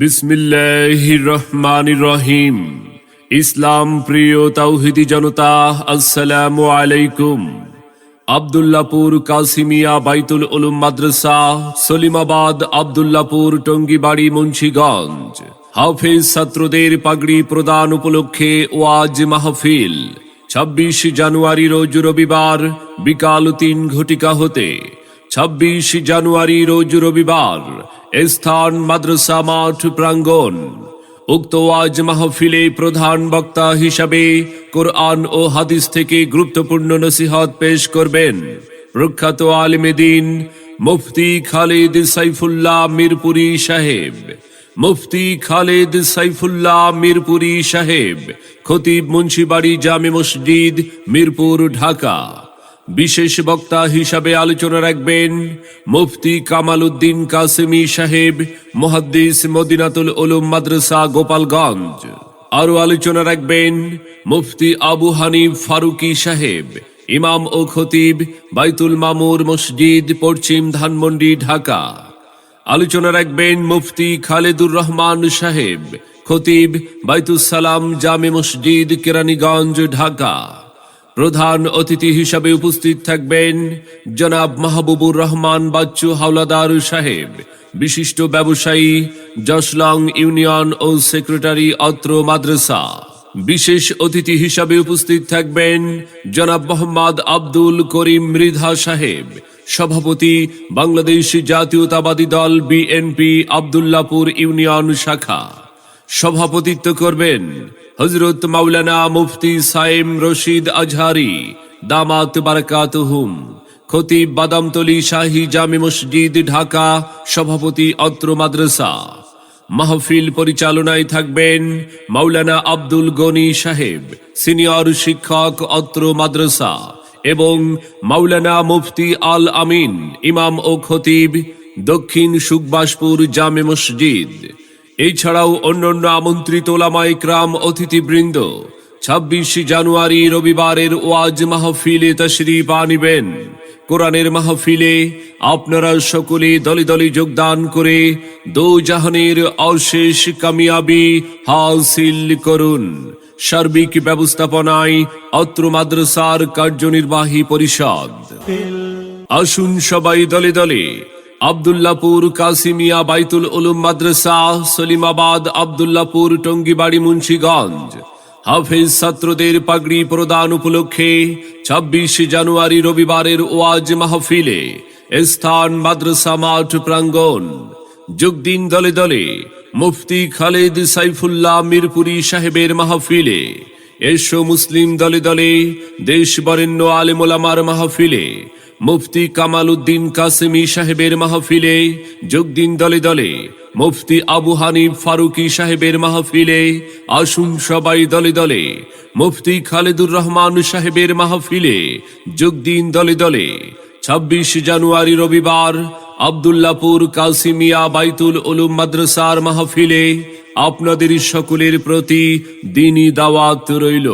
বিসমিল্লাহ রহমান রহিম ইসলাম প্রিয় তাওহিদি জনতা, আসসালামু আলাইকুম। আবদুল্লাপুর কাসিমিয়া বাইতুল উলুম মাদ্রাসা, সলিমাবাদ আবদুল্লাপুর টঙ্গিবাড়ি মুন্সিগঞ্জ। হাফেজ ছাত্রদের পাগড়ি প্রদান উপলক্ষে ওয়াজ মাহফিল। ছাব্বিশ জানুয়ারি রোজ রবিবার, বিকাল তিন ঘটিকা হতে। ছাব্বিশ জানুয়ারি রোজ রবিবার স্থান মাদ্রাসা মাঠ প্রাঙ্গণ। উক্ত ওয়াজ মাহফিলে প্রধান বক্তা হিসাবে কোরআন ও হাদিস থেকে গুরুত্বপূর্ণ নসিহত পেশ করবেন প্রখ্যাত আলিমেদিন মুফতি খালিদ সাইফুল্লাহ মিরপুরি সাহেব। মুফতি খালেদ সাইফুল্লাহ মিরপুরি সাহেব, খতিব মুন্সিবাড়ি জামে মসজিদ, মিরপুর, ঢাকা। বিশেষ বক্তা হিসাবে আলোচনা রাখবেন মুফতি কামাল উদ্দিন কাসেমি সাহেব, মুহাদ্দিস মদিনাতুল উলুম মাদ্রাসা, গোপালগঞ্জ। আরও আলোচনা রাখবেন মুফতি আবু হানিফ ফারুকি সাহেব, ইমাম ও খতিব বাইতুল মামুর মসজিদ, পশ্চিম ধানমন্ডি, ঢাকা। আলোচনা রাখবেন মুফতি খালেদুর রহমান সাহেব, খতিব বাইতুল সালাম জামে মসজিদ, কেরানীগঞ্জ, ঢাকা। প্রধান অতিথি হিসাবে উপস্থিত থাকবেন জনাব মাহবুবুর রহমান বাচ্চু হাওলাদার সাহেব, বিশিষ্ট ব্যবসায়ী জসলং ইউনিয়ন ও সেক্রেটারি অত্র মাদ্রাসা। বিশেষ অতিথি হিসাবে উপস্থিত থাকবেন জনাব মোহাম্মদ আব্দুল করিম মৃধা সাহেব, সভাপতি বাংলাদেশ জাতীয়তাবাদী দল বিএনপি আবদুল্লাপুর ইউনিয়ন শাখা। সভাপতিত্ব করবেন হজরত মাওলানা মুফতি সাইম রশিদ আজহারি, দামাত বারাকাতুহুম, খতিব বাদামতলি শাহী জামি মসজিদ, ঢাকা, সভাপতি অত্র মাদ্রাসা। মাহফিল পরিচালনায় থাকবেন মাওলানা আব্দুল গনি সাহেব, সিনিয়র শিক্ষক অত্র মাদ্রাসা এবং মাওলানা মুফতি আল আমিন, ইমাম ও খতিব, দক্ষিণ সুকবাসপুর জামে মসজিদ। এছাড়াও অন্যান্য আমন্ত্রিত ওলামাই ক্রাম অতিথিবৃন্দ, ছাব্বিশ জানুয়ারি রবিবারের ওয়াজ মাহফিলে তশরিফ আনিবেন। কোরআনের মাহফিলে আপনারা সকলে দলে দলে যোগদান করে দো জাহানের অশেষ কামিয়াবি হাসিল করুন। সার্বিক ব্যবস্থাপনায় অত্র মাদ্রাসার কার্যনির্বাহী পরিষদ। আসুন সবাই দলে দলে আবদুল্লাপুর, কাসিমিয়া, বাইতুল উলুম মাদ্রাসা, সলিমাবাদ, আবদুল্লাপুর, টঙ্গিবাড়ি, মুন্সিগঞ্জ। হাফেজ ছাত্রদের পাগড়ি প্রদান উপলক্ষে ছাব্বিশ জানুয়ারি রবিবারের ওয়াজ মাহফিলে স্থান মাদ্রাসা মাঠ প্রাঙ্গণ। যোগদিন দলে দলে মুফতি খালেদ সাইফুল্লাহ মিরপুরি সাহেবের মাহফিলে এসো মুসলিম দলে দলে দেশ বরেণ্য আলেমোলামার মাহফিলে মুফতি কামাল উদ্দিন কাসেমি সাহেবের মাহফিলে যোগ দিন দলে দলে, মুফতি আবু হানিফ ফারুকি সাহেবের মাহফিলে আসুন সবাই দলে দলে, মুফতি খালেদুর রহমান সাহেবের মাহফিলে যোগ দিন দলে দলে। ছাব্বিশ জানুয়ারি রবিবার আবদুল্লাপুর কাসিমিয়া বাইতুল উলুম মাদ্রাসার মাহফিলে আপনাদের সকলের প্রতি দিনই দাওয়াত রইল।